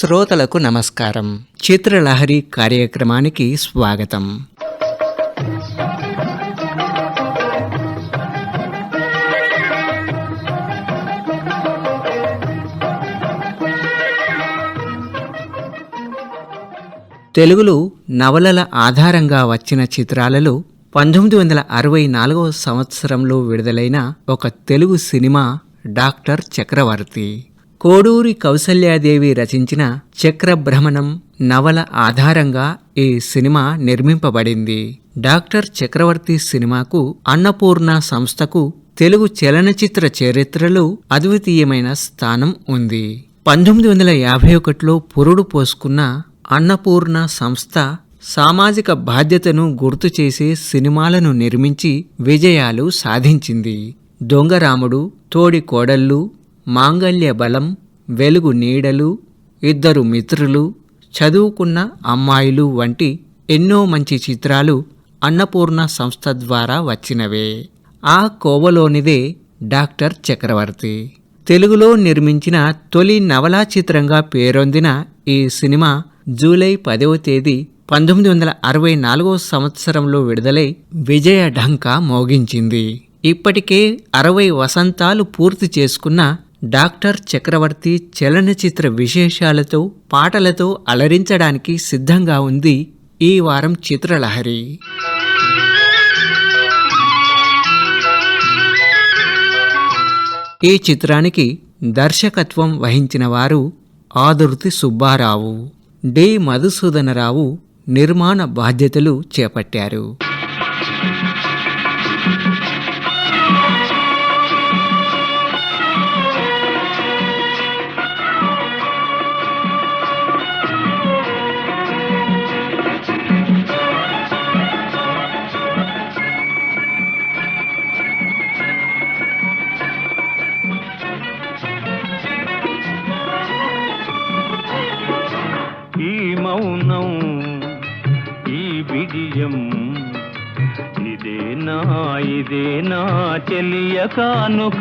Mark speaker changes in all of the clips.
Speaker 1: శ్రోతలకు నమస్కారం. చిత్రలహరి కార్యక్రమానికి స్వాగతం. తెలుగులో నవలల ఆధారంగా వచ్చిన చిత్రాలలో పంతొమ్మిది వందల అరవై నాలుగవ సంవత్సరంలో విడుదలైన ఒక తెలుగు సినిమా డాక్టర్ చక్రవర్తి. కోడూరి కౌసల్యాదేవి రచించిన చక్రభ్రమణం నవల ఆధారంగా ఈ సినిమా నిర్మింపబడింది. డాక్టర్ చక్రవర్తి సినిమాకు అన్నపూర్ణ సంస్థకు తెలుగు చలనచిత్ర చరిత్రలో అద్వితీయమైన స్థానం ఉంది. పంతొమ్మిది వందల యాభై ఒకటిలో పురుడు పోసుకున్న అన్నపూర్ణ సంస్థ సామాజిక బాధ్యతను గుర్తు చేసే సినిమాలను నిర్మించి విజయాలు సాధించింది. దొంగరాముడు తోడి కోడళ్ళు మాంగల్య బలం వెలుగు నీడలు ఇద్దరు మిత్రులు చదువుకున్న అమ్మాయిలు వంటి ఎన్నో మంచి చిత్రాలు అన్నపూర్ణ సంస్థ ద్వారా వచ్చినవే. ఆ కోవలోనిదే డాక్టర్ చక్రవర్తి. తెలుగులో నిర్మించిన తొలి నవలా చిత్రంగా పేరొందిన ఈ సినిమా జూలై పదవ తేదీ పంతొమ్మిది వందల అరవై నాలుగో సంవత్సరంలో విడుదలై విజయ ఢంకా మోగించింది. ఇప్పటికే అరవై వసంతాలు పూర్తి చేసుకున్న డాక్టర్ చక్రవర్తి చలనచిత్ర విశేషాలతో పాటలతో అలరించడానికి సిద్ధంగా ఉంది ఈ వారం చిత్రలహరి. ఈ చిత్రానికి దర్శకత్వం వహించిన వారు ఆదుర్తి సుబ్బారావు డి. మధుసూదనరావు నిర్మాణ బాధ్యతలు చేపట్టారు.
Speaker 2: కానుక.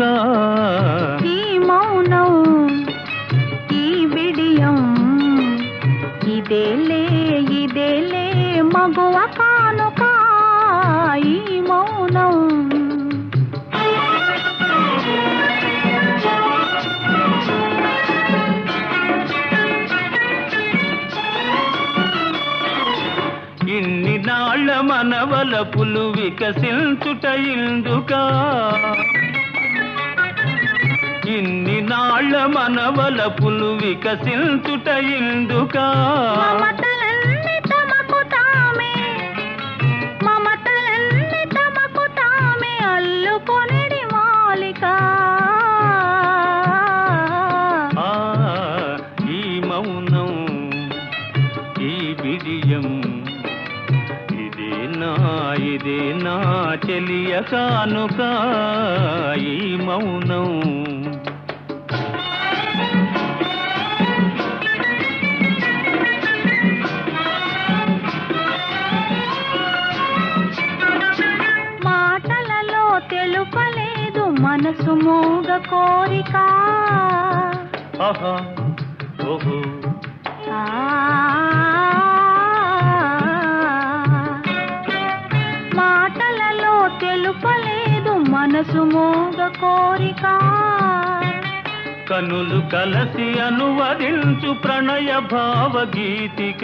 Speaker 3: ఈ మౌనం ఈ బిడియం ఇదేలే ఇదేలే మగువ కానుక. ఈ మౌనం.
Speaker 2: ఇన్ని నాళ్ళ మనవల పులు వికసించుట ఇందుకా? ఇన్ని నాళ్ళ మనవల పులు వికసించుట ఇందుకా? ఇదేనా ఇదేనా చెలియ కానుక. ఈ మౌనం
Speaker 3: మనసు మోగ కోరిక
Speaker 2: ఓహో.
Speaker 3: మాటలలో తెలుపలేదు మనసు మోగ కోరిక.
Speaker 2: కనులు కలసి అనువదించు ప్రణయ భావగీతిక.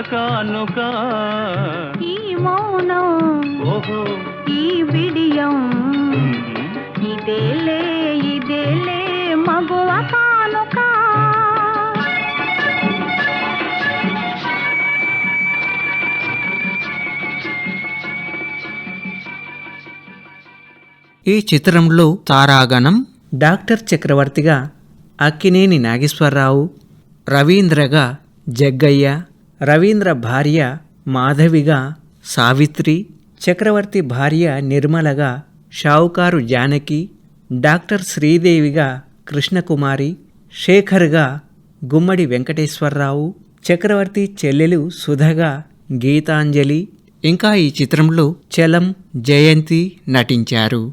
Speaker 2: కానుక
Speaker 3: ఈ మౌనం
Speaker 2: ఓహో.
Speaker 3: ఈ విడియం.
Speaker 2: ఉమ్.
Speaker 3: ఇదేలే ఇదేలే మగువ కానుక.
Speaker 1: ఈ చిత్రంలో తారాగణం డాక్టర్ చక్రవర్తిగా అక్కినేని నాగేశ్వరరావు రవీంద్రగా జగ్గయ్య రవీంద్ర భార్య మాధవిగా సావిత్రి చక్రవర్తి భార్య నిర్మలగా షావుకారు జానకి డాక్టర్ శ్రీదేవిగా కృష్ణకుమారి శేఖర్గా గుమ్మడి వెంకటేశ్వరరావు చక్రవర్తి చెల్లెలు సుధగా గీతాంజలి. ఇంకా ఈ చిత్రంలో చలం జయంతి నటించారు.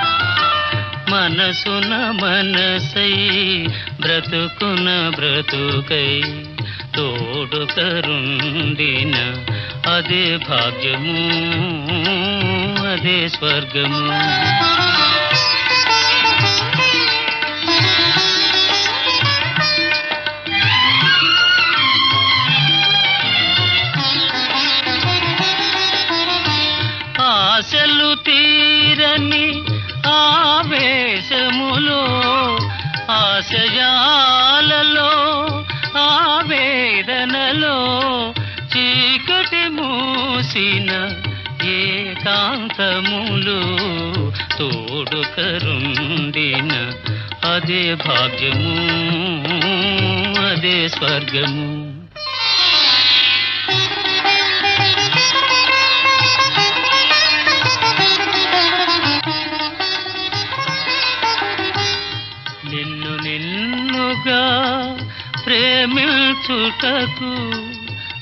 Speaker 2: మనసున మనసై బ్రతుకున బ్రతుకై తోడు కరుండిన అదే భాగ్యము అదే స్వర్గము. ఆశలు తీరని ఆశయాలలో ఆవేదనలో చీకటి మూసిన ఏకాంతములు తోడు కరుండిన అదే భాగ్యము అదే స్వర్గము. ప్రేమించుటకు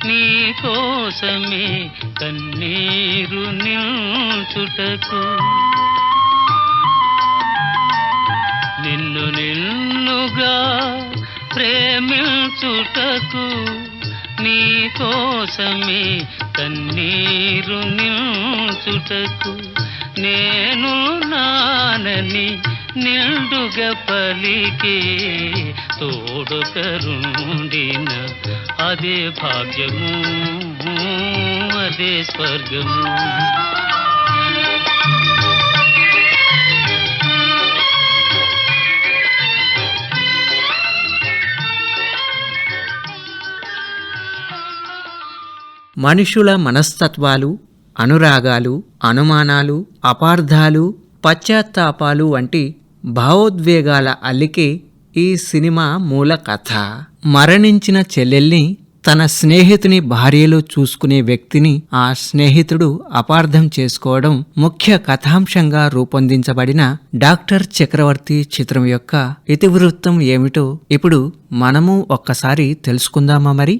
Speaker 2: నీ కోసమే కన్నీరు నిల్చుటకు. నిన్ను నిన్నుగా ప్రేమించుటకు నీ కోసమే కన్నీరు నిల్చుటకు. నేను నానని నిండుగ పలికే తోడు కరుండిన అదే భాగ్యము అదే స్వర్గము.
Speaker 1: మనుషుల మనస్తత్వాలు అనురాగాలు అనుమానాలు అపార్థాలు పశ్చాత్తాపాలు వంటి భావోద్వేగాల అల్లికే ఈ సినిమా మూల కథ. మరణించిన చెల్లెల్ని తన స్నేహితుని భార్యలో చూసుకునే వ్యక్తిని ఆ స్నేహితుడు అపార్థం చేసుకోవడం ముఖ్య కథాంశంగా రూపొందించబడిన డాక్టర్ చక్రవర్తి చిత్రం యొక్క ఇతివృత్తం ఏమిటో ఇప్పుడు మనము ఒక్కసారి తెలుసుకుందామా మరి?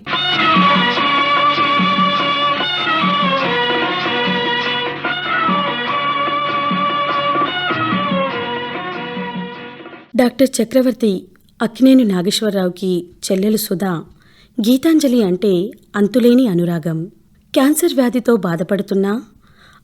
Speaker 4: డాక్టర్ చక్రవర్తి అక్కినేని నాగేశ్వరరావుకి చెల్లెలు సుధా గీతాంజలి అంటే అంతులేని అనురాగం. క్యాన్సర్ వ్యాధితో బాధపడుతున్నా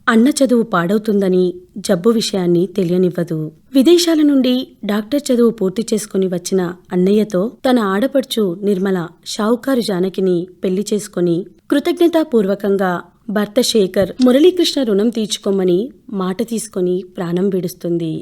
Speaker 4: అన్న చదువు పాడవుతుందని జబ్బు విషయాన్ని తెలియనివ్వదు. విదేశాల నుండి డాక్టర్ చదువు పూర్తి చేసుకుని వచ్చిన అన్నయ్యతో తన ఆడపడుచు నిర్మల షావుకారు జానకిని పెళ్ళి చేసుకుని కృతజ్ఞతాపూర్వకంగా భర్త శేఖర్ మురళీకృష్ణ రుణం తీర్చుకోమని మాట తీసుకొని ప్రాణం విడుస్తుంది.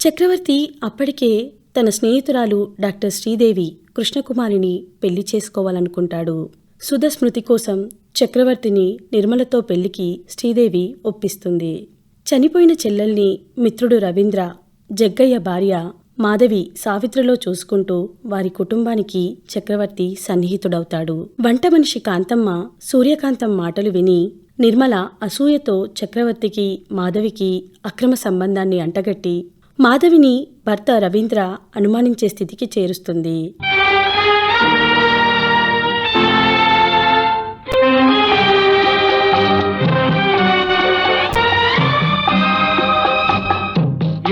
Speaker 4: చక్రవర్తి అప్పటికే తన స్నేహితురాలు డాక్టర్ శ్రీదేవి కృష్ణకుమారిని పెళ్ళి చేసుకోవాలనుకుంటాడు. సుధ స్మృతి కోసం చక్రవర్తిని నిర్మలతో పెళ్ళికి శ్రీదేవి ఒప్పిస్తుంది. చనిపోయిన చెల్లెల్ని మిత్రుడు రవీంద్ర జగ్గయ్య భార్య మాధవి సావిత్రిలో చూసుకుంటూ వారి కుటుంబానికి చక్రవర్తి సన్నిహితుడవుతాడు. వంట మనిషి కాంతమ్మ సూర్యకాంతం మాటలు విని నిర్మల అసూయతో చక్రవర్తికి మాధవికి అక్రమ సంబంధాన్ని అంటగట్టి మాధవిని భర్త రవీంద్ర అనుమానించే స్థితికి చేరుస్తుంది.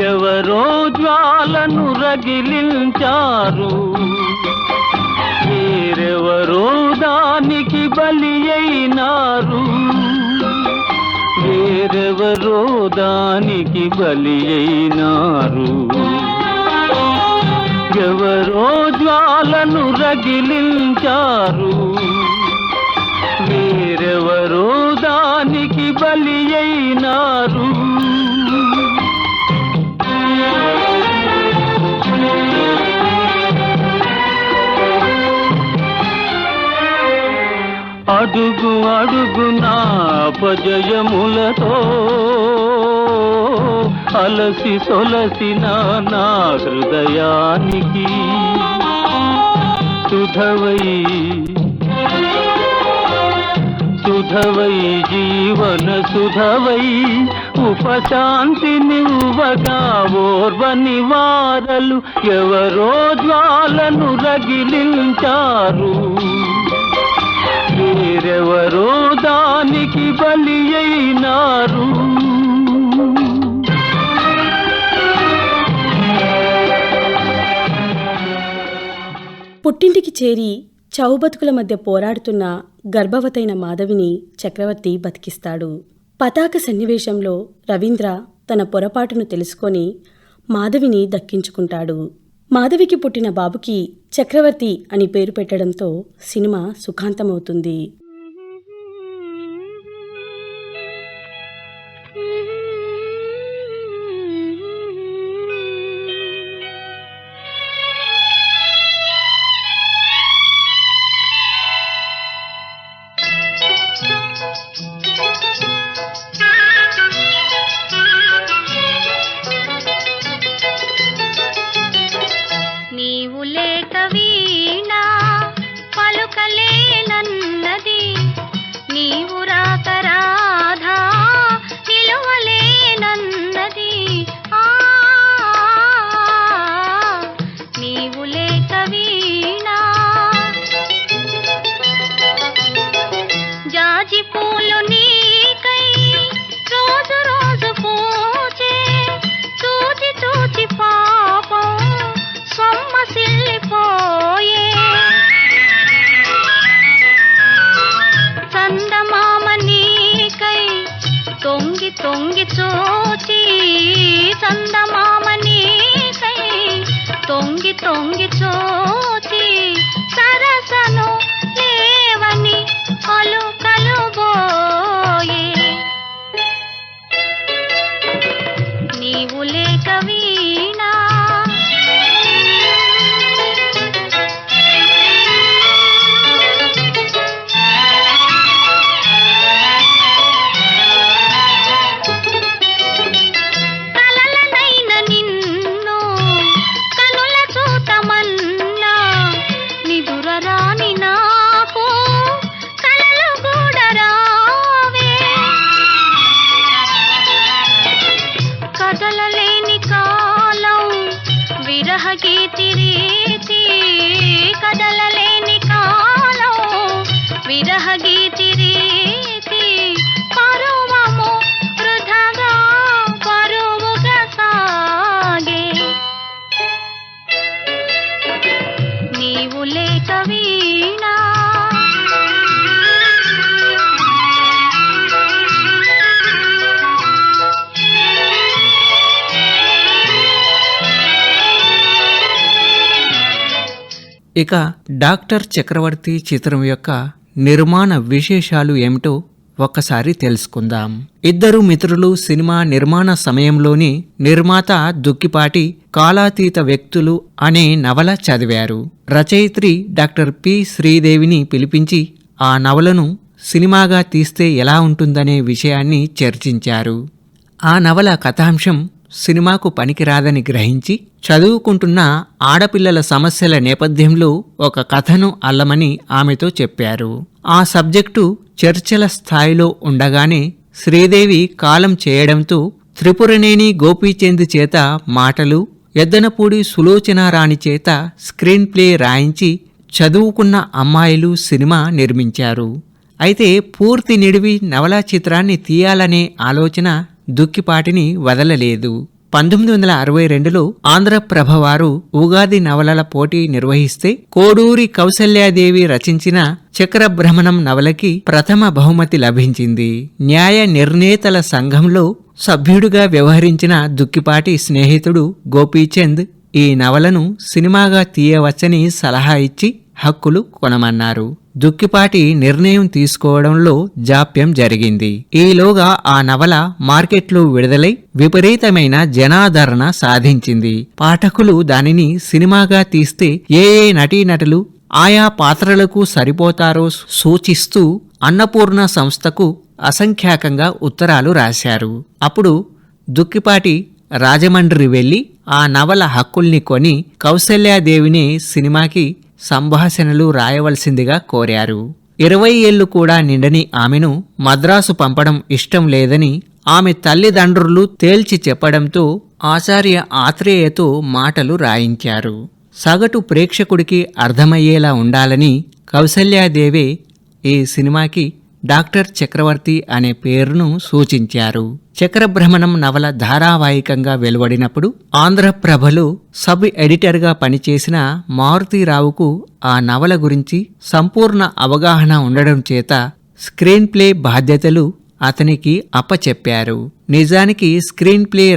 Speaker 2: ఎవరో జ్వాలను రగిలించారు. వేరెవరో దానికి బలి అయినారు. వేరెవరో దానికి బలి అయినారు. ఎవరో జ్వాలను రగిలించారు. వేరెవరో దానికి బలి అయినారు. అడుగు అడుగు నా అపజయములతో. అలసి సొలసిన నా హృదయానికి సుధవై సుధవై జీవన సుధవై ఉపశాంతి నివ్వగా ఓర్వ నివారలు ఎవరో జ్వాలను రగిలించారు. మీరెవరో దానికి బలి అయినారు.
Speaker 4: పుట్టింటికి చేరి చౌబతుకుల మధ్య పోరాడుతున్న గర్భవతైన మాధవిని చక్రవర్తి బతికిస్తాడు. పతాక సన్నివేశంలో రవీంద్ర తన పొరపాటును తెలుసుకొని మాధవిని దక్కించుకుంటాడు. మాధవికి పుట్టిన బాబుకి చక్రవర్తి అని పేరు పెట్టడంతో సినిమా సుఖాంతమవుతుంది.
Speaker 3: தொங்கி
Speaker 1: ఇక డాక్టర్ చక్రవర్తి చిత్రం యొక్క నిర్మాణ విశేషాలు ఏమిటో ఒక్కసారి తెలుసుకుందాం. ఇద్దరు మిత్రులు సినిమా నిర్మాణ సమయంలోని నిర్మాత దుక్కిపాటి కాలాతీత వ్యక్తులు అనే నవల చదివారు. రచయిత్రి డాక్టర్ పి. శ్రీదేవిని పిలిపించి ఆ నవలను సినిమాగా తీస్తే ఎలా ఉంటుందనే విషయాన్ని చర్చించారు. ఆ నవల కథాంశం సినిమాకు పనికిరాదని గ్రహించి చదువుకుంటున్న ఆడపిల్లల సమస్యల నేపథ్యంలో ఒక కథను అల్లమని ఆమెతో చెప్పారు. ఆ సబ్జెక్టు చర్చల స్థాయిలో ఉండగానే శ్రీదేవి కాలం చేయడంతో త్రిపురనేని గోపీచంద్ చేత మాటలు ఎద్దనపూడి సులోచనారాణి చేత స్క్రీన్ ప్లే రాయించి చదువుకున్న అమ్మాయిలు సినిమా నిర్మించారు. అయితే పూర్తి నిడివి నవలా చిత్రాన్ని తీయాలనే ఆలోచన దుక్కిపాటిని వదలలేదు. పంతొమ్మిది వందల అరవై రెండులో ఆంధ్రప్రభ వారు ఉగాది నవలల పోటీ నిర్వహిస్తే కోడూరి కౌసల్యాదేవి రచించిన చక్రభ్రమణం నవలకి ప్రథమ బహుమతి లభించింది. న్యాయ నిర్ణేతల సంఘంలో సభ్యుడిగా వ్యవహరించిన దుక్కిపాటి స్నేహితుడు గోపీచంద్ ఈ నవలను సినిమాగా తీయవచ్చని సలహా ఇచ్చి హక్కులు కొనమన్నారు. దుక్కిపాటి నిర్ణయం తీసుకోవడంలో జాప్యం జరిగింది. ఈలోగా ఆ నవల మార్కెట్లో విడుదలై విపరీతమైన జనాదరణ సాధించింది. పాఠకులు దానిని సినిమాగా తీస్తే ఏ ఏ నటీనటులు ఆయా పాత్రలకు సరిపోతారో సూచిస్తూ అన్నపూర్ణ సంస్థకు అసంఖ్యాకంగా ఉత్తరాలు రాశారు. అప్పుడు దుక్కిపాటి రాజమండ్రి వెళ్ళి ఆ నవల హక్కుల్ని కొని కౌసల్యాదేవిని సినిమాకి సంభాషణలు రాయవలసిందిగా కోరారు. ఇరవై ఏళ్ళు కూడా నిండని ఆమెను మద్రాసు పంపడం ఇష్టం లేదని ఆమె తల్లిదండ్రులు తేల్చి చెప్పడంతో ఆచార్య ఆత్రేయతో మాటలు రాయించారు. సగటు ప్రేక్షకుడికి అర్థమయ్యేలా ఉండాలని కౌసల్యాదేవి ఈ సినిమాకి డాక్టర్ చక్రవర్తి అనే పేరును సూచించారు. చక్రభ్రమణం నవల ధారావాహికంగా వెలువడినప్పుడు ఆంధ్రప్రభలు సబ్ ఎడిటర్గా పనిచేసిన మారుతీరావుకు ఆ నవల గురించి సంపూర్ణ అవగాహన ఉండడం చేత స్క్రీన్ ప్లే బాధ్యతలు అతనికి అప్పచెప్పారు. నిజానికి screen play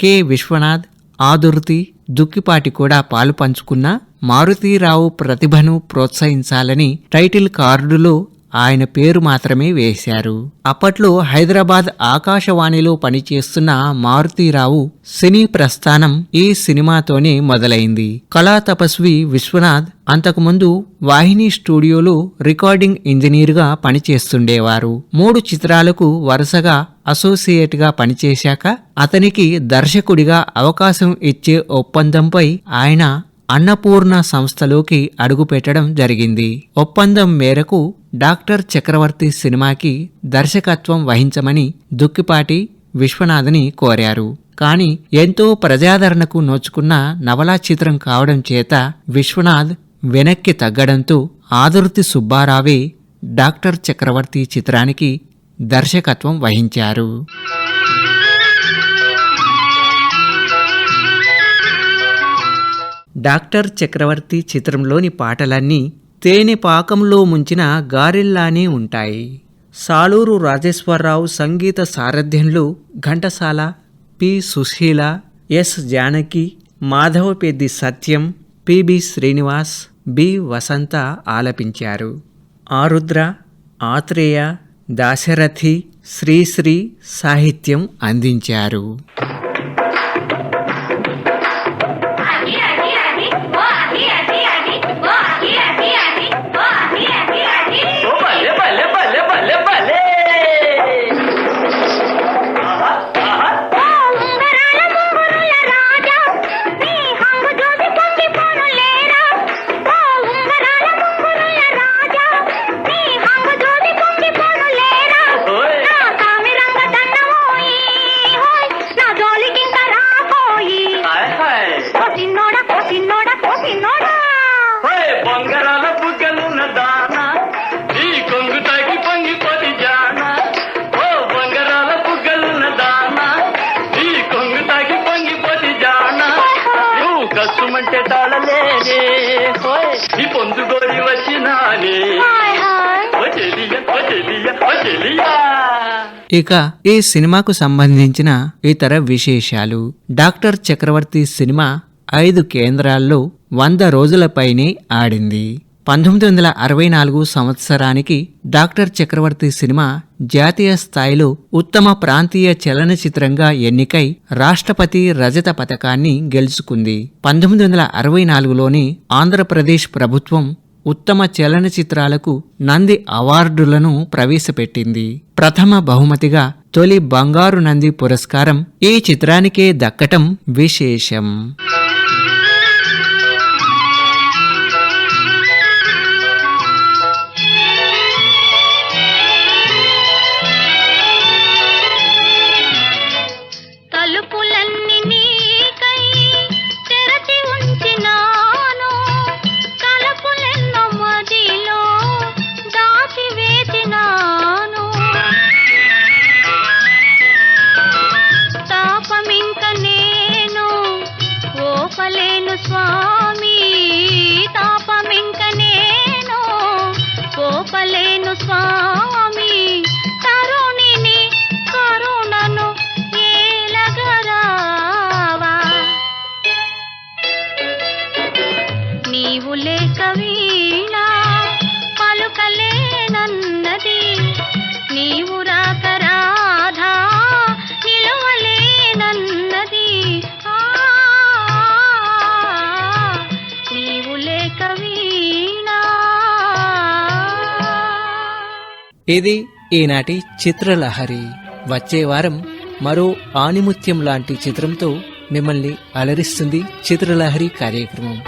Speaker 1: K. Viswanath Adurthi Dukkipati కూడా పాలు పంచుకున్న మారుతీరావు ప్రతిభను ప్రోత్సహించాలని టైటిల్ కార్డులో ఆయన పేరు మాత్రమే వేశారు. అప్పట్లో హైదరాబాద్ ఆకాశవాణిలో పనిచేస్తున్న మారుతీరావు సినీ ప్రస్థానం ఈ సినిమాతోనే మొదలైంది. కళా తపస్వి విశ్వనాథ్ అంతకుముందు వాహిని స్టూడియోలో రికార్డింగ్ ఇంజనీర్గా పనిచేస్తుండేవారు. మూడు చిత్రాలకు వరుసగా అసోసియేట్గా పనిచేశాక అతనికి దర్శకుడిగా అవకాశం ఇచ్చే ఒప్పందంపై ఆయన అన్నపూర్ణ సంస్థలోకి అడుగుపెట్టడం జరిగింది. ఒప్పందం మేరకు డాక్టర్ చక్రవర్తి సినిమాకి దర్శకత్వం వహించమని దుక్కిపాటి విశ్వనాథ్ని కోరారు. కాని ఎంతో ప్రజాదరణకు నోచుకున్న నవలా చిత్రం కావడం చేత విశ్వనాథ్ వెనక్కి తగ్గడంతో ఆదుర్తి సుబ్బారావే డాక్టర్ చక్రవర్తి చిత్రానికి దర్శకత్వం వహించారు. డాక్టర్ చక్రవర్తి చిత్రంలోని పాటలన్నీ తేనె పాకంలో ముంచిన గారెల్లానే ఉంటాయి. సాలూరు రాజేశ్వరరావు సంగీత సారథ్యంలో Ghantasala P. Susheela S. Janaki Madhavapeddi Satyam PB Srinivas B. Vasantha ఆలపించారు. Arudra Athreya Dasarathi Sri Sri సాహిత్యం అందించారు. ఇక ఈ సినిమాకు సంబంధించిన ఇతర విశేషాలు. డాక్టర్ చక్రవర్తి సినిమా ఐదు కేంద్రాల్లో వంద రోజులపైనే ఆడింది.
Speaker 3: పంతొమ్మిది వందల అరవై నాలుగు సంవత్సరానికి డాక్టర్ చక్రవర్తి సినిమా జాతీయ స్థాయిలో ఉత్తమ ప్రాంతీయ చలనచిత్రంగా ఎన్నికై రాష్ట్రపతి రజత పథకాన్ని గెలుచుకుంది. పంతొమ్మిది వందల అరవై నాలుగులోని ఆంధ్రప్రదేశ్ ప్రభుత్వం ఉత్తమ చలనచిత్రాలకు నంది అవార్డులను ప్రవేశపెట్టింది. ప్రథమ బహుమతిగా తొలి బంగారు నంది పురస్కారం ఈ చిత్రానికే దక్కటం విశేషం. ఇది ఈనాటి చిత్రలహరి. వచ్చే వారం మరో ఆణిముత్యం లాంటి చిత్రంతో మిమ్మల్ని అలరిస్తుంది చిత్రలహరి కార్యక్రమం.